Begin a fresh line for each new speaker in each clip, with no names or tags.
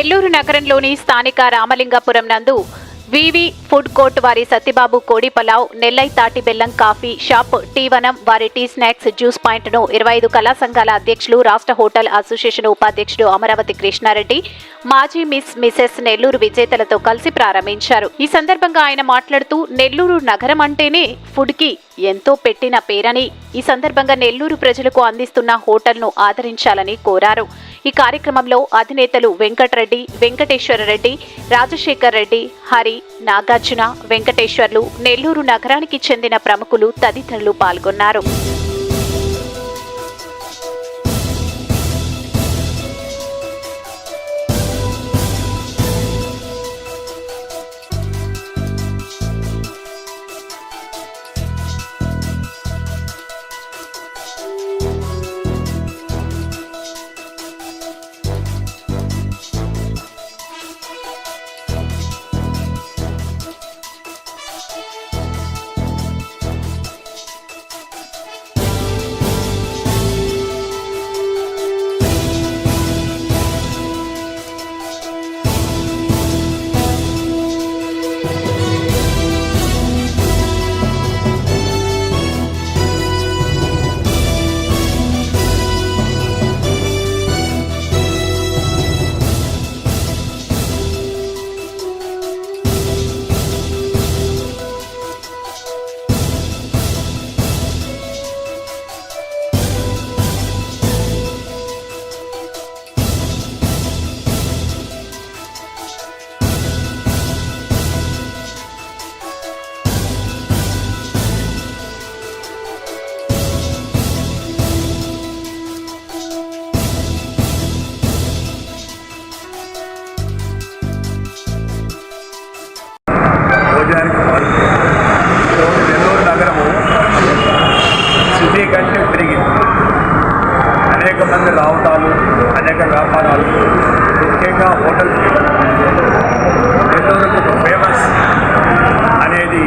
నెల్లూరు నగరంలోని స్థానిక రామలింగాపురం నందు వివి ఫుడ్ కోర్ట్ వారి సత్యబాబు కోడి పలావ్ నెల్లై తాటి బెల్లం కాఫీ షాప్ టీ వనం వారి టీ స్నాక్స్ జ్యూస్ పాయింట్ను ఇరవై ఐదు కళా సంఘాల అధ్యక్షులు రాష్ట్ర హోటల్ అసోసియేషన్ ఉపాధ్యక్షుడు అమరావతి కృష్ణారెడ్డి మాజీ మిస్ మిసెస్ నెల్లూరు విజేతలతో కలిసి ప్రారంభించారు. ఈ సందర్భంగా ఆయన మాట్లాడుతూ నెల్లూరు నగరం అంటేనే ఫుడ్కి ఎంతో పెట్టిన పేరని ఈ సందర్భంగా నెల్లూరు ప్రజలకు అందిస్తున్న హోటల్ను ఆదరించాలని కోరారు. ఈ కార్యక్రమంలో అధినేతలు వెంకటరెడ్డి వెంకటేశ్వర రెడ్డి రాజశేఖర్ రెడ్డి హరి నాగార్జున వెంకటేశ్వర్లు నెల్లూరు నగరానికి చెందిన ప్రముఖులు తదితరులు పాల్గొన్నారు.
అనేక మంది రావటాలు అనేక వ్యాపారాలు ముఖ్యంగా హోటల్ నెల్లూరుకు ఒక ఫేమస్ అనేది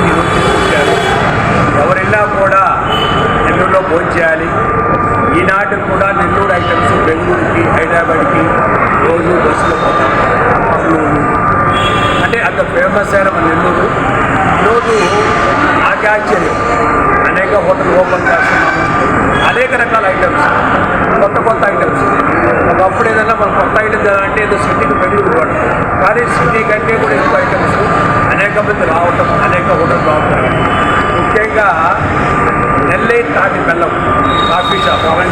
ఈరోజు తీసుకొచ్చారు ఎవరైనా కూడా నెల్లూరులో భోజనం చేయాలి ఈనాటికి కూడా నెల్లూరు ఐటమ్స్ బెంగళూరుకి హైదరాబాద్కి రోజు బస్సులో పోతాం మంగళూరు అంటే అంత ఫేమస్ అయిన మన నెల్లూరు ఈరోజు ఆచార్యం అనేక హోటల్ ఓపెన్ చేస్తున్నాము అనేక రకాల ఐటమ్స్ కొత్త కొత్త ఐటమ్స్ ఒకప్పుడు ఏదైనా మనం కొత్త ఐటమ్ చేయాలంటే ఏదో సిటీకి బెంగళూరు కూడా కానీ సిటీ కంటే కూడా ఎక్కువ ఐటమ్స్ అనేక మంది రావటం అనేక హోటల్ రావటం ముఖ్యంగా నెల్లై తాటి బెల్లం కాఫీ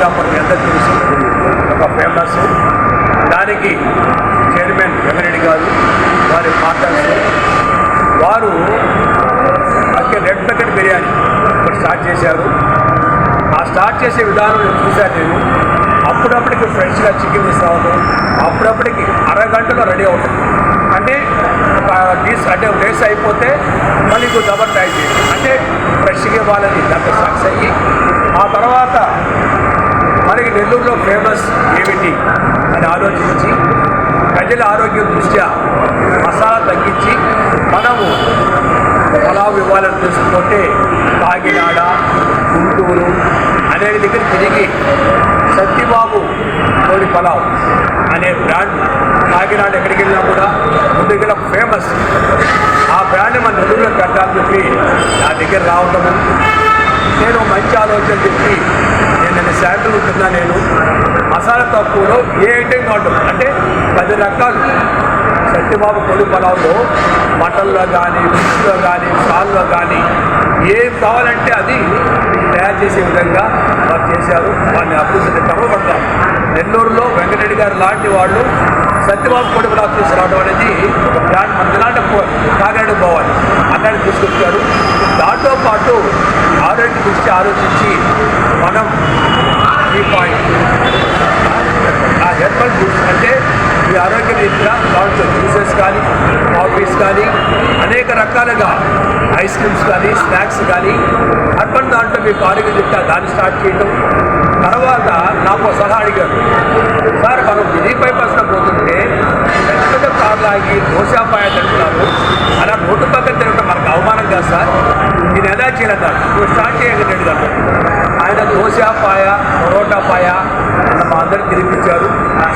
షాప్ ఎంత తెలుసు ఒక ఫేమస్ దానికి చైర్మన్ వెంకరెడ్డి గారు వారి పార్టనర్స్ వారు అక్కడ రెడ్ బకెట్ బిర్యానీ ఒకటి స్టార్ట్ చేశారు. ఆ స్టార్ట్ చేసే విధానం నేను చూశాను నేను. అప్పుడప్పటికి ఫ్రెష్గా చికెన్ ఇస్తా అప్పుడప్పటికి అరగంటలో రెడీ అవుతుంది అంటే ఒక డీస్ అంటే ఒక డేస్ అయిపోతే మళ్ళీ ఇంకో డబల్ ట్రై చేయాలి అంటే ఫ్రెష్గా ఇవ్వాలని దాంట్లో సక్సెస్ అయ్యి ఆ తర్వాత నెల్లూరులో ఫేమస్ ఏమిటి అని ఆలోచించి ప్రజల ఆరోగ్యం దృష్ట్యా మసాలా తగ్గించి మనము పలావ్ ఇవ్వాలని తెలుసుకుంటే కాకినాడ గుంటూరు అనే దగ్గర తిరిగి సత్యబాబు కోడి పలావ్ అనే బ్రాండ్ కాకినాడ ఎక్కడికి వెళ్ళినా కూడా ముందుగా ఫేమస్ ఆ బ్రాండ్ మన నెల్లూరులో పెట్టాలని చెప్పి నా దగ్గర రావటము. నేను మంచి ఆలోచన చెప్పి నేను శాంపుల్ ఉంటున్నా నేను? మసాలా తక్కువలో ఏ ఐటెం కాదు. అంటే పది రకాలు. సత్యబాబు కొడు పొలంలో మటన్లో కానీ ఫిష్లో కానీ సాల్లో కానీ ఏం కావాలంటే అది తయారు చేసే విధంగా వారు చేశారు. వారిని అభివృద్ధి క్రమపడతాం నెల్లూరులో వెంకటరెడ్డి గారు లాంటి వాళ్ళు సత్యబాబు పొడి పొలాలు తీసుకురావడం అనేది ఒక బ్రాండ్ మన ఇలాంటి కాకినాడ పోవాలి. అక్కడ తీసుకొచ్చారు. దాంతో పాటు ఆరోగ్య దృష్టి ఆలోచించి మనం ఈ పాయింట్ ఆ హెర్బల్ జ్యూస్ అంటే ఈ ఆరోగ్య రీత్యా దాంట్లో జ్యూసెస్ కానీ కాఫీస్ కానీ అనేక రకాలుగా ఐస్ కానీ స్నాక్స్ కానీ అర్బన్ దాంట్లో మీకు ఆరోగ్యం రీత్యా దాన్ని స్టార్ట్ చేయడం తర్వాత నాకు సలహా అడిగారు. సార్ మనం విజయ్ బైపాస్లో పోతుంటే పెద్ద పెద్ద కార్లు ఆగి తింటున్నారు. అలా రోడ్డు పక్కన తిరగడం మనకు అవమానం కాదు సార్. నేను ఎలా చేయలేదు నువ్వు స్టార్ట్ చేయగలిగాడు ఆయన దోశాపాయ పరోటా పాయ అన్న తినిపించారు.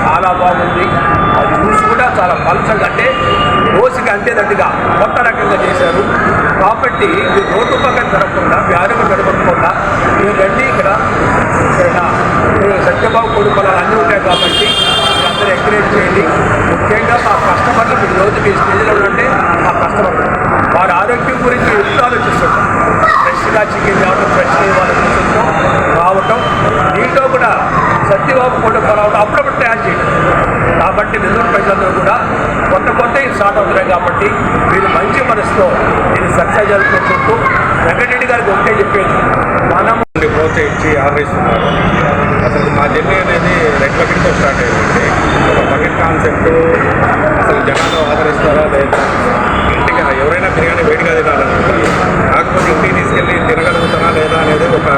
చాలా బాగుంది. అది చూసి కూడా చాలా పలసంగా అంటే రోజుకి అంతేటట్టుగా కొత్త రకంగా చేశారు. కాబట్టి మీరు రోడ్డు పక్కన జరగకుండా వ్యాధులు జరగకుండా మీరు రండి ఇక్కడ. ఇక్కడ సత్యబాబు కొడుకు పొలాలు అన్నీ ఉంటాయి కాబట్టి అందరూ ఎంకరేజ్ చేయండి. ముఖ్యంగా మా కస్టమర్లు మీరు రోజు మీ స్టేజ్లో ఉంటే మా కస్టమర్లు వారి ఆరోగ్యం గురించి ఎక్కువ ఆలోచిస్తుంటాం ఫ్రెష్గా చికెన్ కావడం ఫ్రెష్గా ఇవ్వాలని చూస్తుంటాం రావటం దీంట్లో కూడా సత్యబాబు కూడా పొలాలు అప్పుడప్పుడు తయారు చేయడం. కాబట్టి నెల్లూరు ప్రజలందరూ కూడా కొత్త కొత్త స్టార్ట్ అవుతున్నాయి కాబట్టి మీరు మంచి మనసుతో దీన్ని సక్సెస్ చేసుకుంటూ వెంకటరెడ్డి గారికి ఒకటే చెప్పేది. మనం
ప్రోత్సహించి ఆదరిస్తున్నారు అసలు మా జర్నీ అనేది రెడ్ బకెట్తో స్టార్ట్ అయిందండి ఒక బకెట్ కాన్సెప్ట్ అసలు జనాలు ఆదరిస్తారా లేదా? ఇంటికి ఎవరైనా బిర్యానీ వేడిగా తినాలనుకుంటారు కాకపోతే ఇంటికి తీసుకెళ్ళి తినగలుగుతారా లేదా అనేది ఒక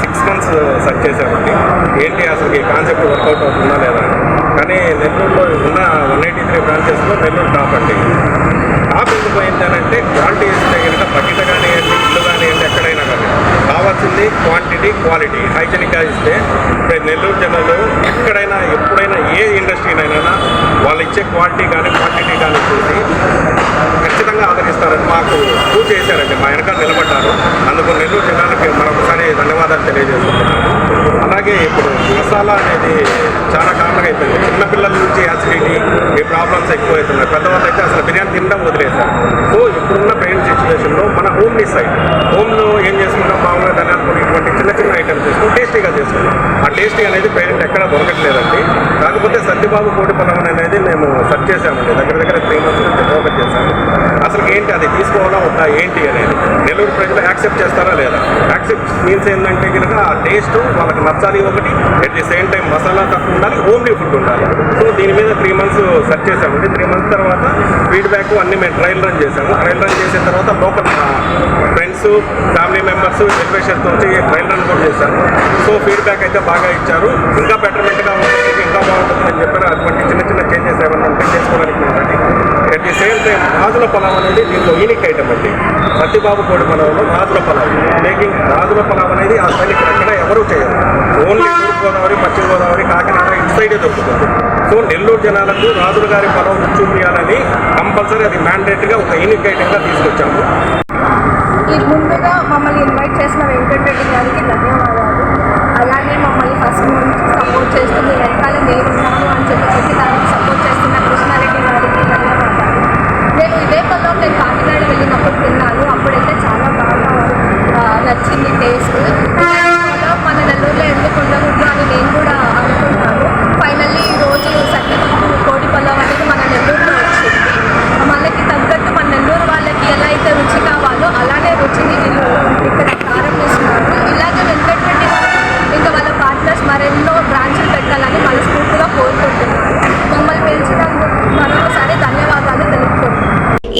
సిక్స్ మంత్స్ సెర్చ్ చేసామండి ఏంటి అసలు ఈ కాన్సెప్ట్ వర్కౌట్ అవుతుందా లేదా కానీ నెల్లూరులో ఉన్న వన్ ఎయిటీ త్రీ బ్రాంచెస్లో నెల్లూరు టాప్ అండి. టాప్ ఎందుకు పోయింది అని అంటే క్వాలిటీ వేస్తే కనుక బకెట్ కానివ్వండి ఇల్లు కానివ్వండి ఎక్కడైనా కానీ. కావాల్సింది క్వాంటిటీ క్వాలిటీ హైజెనిక్గా ఇస్తే ఇప్పుడు నెల్లూరు జిల్లాలో ఎక్కడైనా ఎప్పుడైనా ఏ ఇండస్ట్రీనైనా వాళ్ళు ఇచ్చే క్వాలిటీ కానీ క్వాంటిటీ కానీ చూసి ఖచ్చితంగా ఆదరిస్తారని మాకు ప్రూవ్ చేశారండి. మా వెనకాల నిలబడ్డారు. మసాలా అనేది చాలా కామన్గా అయిపోయింది. చిన్నపిల్లల నుంచి యాసిడిటీ ఈ ప్రాబ్లమ్స్ ఎక్కువ అవుతున్నాయి పెద్దవాళ్ళు అయితే అసలు బిర్యానీ తినడం వదిలేశారు. సో ఇప్పుడున్న పెయిన్ సిచ్యువేషన్లో మన హోమ్లీ సైడ్ హోమ్లో ఏం చేసుకుంటాం? మామూలుగా ధనియాల ఇటువంటి చిన్న చిన్న ఐటమ్స్ చేసుకుని టేస్టీగా చేసుకుంటాం. ఆ టేస్టీ అనేది పేరెంట్ ఎక్కడ దొరకట్లేదండి. కాకపోతే సత్యబాబు కోడి పొలం అనేది మేము సెర్చ్ చేసామండి దగ్గర దగ్గర త్రీ మంత్స్ నుంచి ఫోకస్ చేశాము. అసలు ఏంటి అది? ఉందా ఏంటి అనేది. నెల్లూరు ప్రజలు యాక్సెప్ట్ చేస్తారా లేదా? యాక్సెప్ట్ మీన్స్ ఏంటంటే కనుక ఆ టేస్ట్ వాళ్ళకి నచ్చాలి ఒకటి at the same time masala తక్కువ ఉండాలి హోమ్లీ ఫుడ్ ఉండాలి. సో దీని మీద త్రీ మంత్స్ సెర్చ్ చేసామండి త్రీ మంత్స్ తర్వాత ఫీడ్బ్యాక్ అన్ని మేము ట్రయల్ రన్ చేసాము ట్రయల్ రన్ చేసిన తర్వాత లోకల్ ఫ్రెండ్స్ ఫ్యామిలీ మెంబర్స్ వెల్ఫేషన్తో వచ్చి ట్రయల్ రన్ కూడా చేశాము సో ఫీడ్బ్యాక్ అయితే బాగా ఇచ్చారు. ఇంకా బెటర్మెంట్గా ఉంటుంది ఇంకా బాగుంటుందని అని చెప్పారు అటువంటి చిన్న చిన్న చేంజెస్ ఏమన్నా ఉంటే చేసుకోవడానికి ఉంటుంది అట్ ది సేమ్ టైం రాజుల పొలం అనేది దీంట్లో యూనిక్ ఐటమ్ అండి సత్యబాబు కోడి పొలంలో రాజుల పొలం మేకింగ్ రాజుల పొలం అనేది ఆ సైడ్ ఎక్కడ ఎవరూ చేయరు ఓన్లీ తూర్పు గోదావరి పశ్చిమ గోదావరి కాకినాడ ఇటు సైడే దొరుకుతుంది సో నెల్లూరు జనాలకు రాజుల గారి పొలం చూపించాలని కంపల్సరీ అది మ్యాండేట్గా ఒక యూనిక్ ఐటమ్గా తీసుకొచ్చాము
ముందుగా మమ్మల్ని ఇన్వైట్ చేసిన వెంకటరెడ్డి గారికి ధన్యవాదాలు అలాగే మమ్మల్ని ఫస్ట్ నుంచి సపోర్ట్ చేస్తూ మీ వెనకాల నేనున్నాను అని చెప్పి చెప్పి దానికి సపోర్ట్ చేస్తున్న కృష్ణారెడ్డి గారికి ధన్యవాదాలు నేను ఇదే పదం నేను కాకినాడ వెళ్ళినప్పుడు తిన్నాను అప్పుడైతే చాలా బాగా ఆ, నచ్చింది టేస్ట్ పదం మన నెల్లూరులో ఎందుకు ఉండకూడదు అని నేను కూడా అనుకుంటాను ఫైనల్లీ ఈరోజు సత్యబాబు కోడి పల్లవ్ అనేది మన నెల్లూరులో వచ్చింది మనకి తగ్గట్టు మన నెల్లూరు వాళ్ళకి ఎలా అయితే రుచి కావాలో అలానే రుచిని వీళ్ళు ఇక్కడ ప్రారంభిస్తున్నారు ఇలాగే వెంకటరెడ్డి గారు ఇంకా వాళ్ళ పార్ట్నర్స్ మరెన్నో బ్రాంచ్లు పెట్టాలని మనస్ఫూర్తిగా కోరుకుంటున్నాను మమ్మల్ని పిలిచినందుకు మరొకసారి ధన్యవాదాలు తెలుపుతున్నాను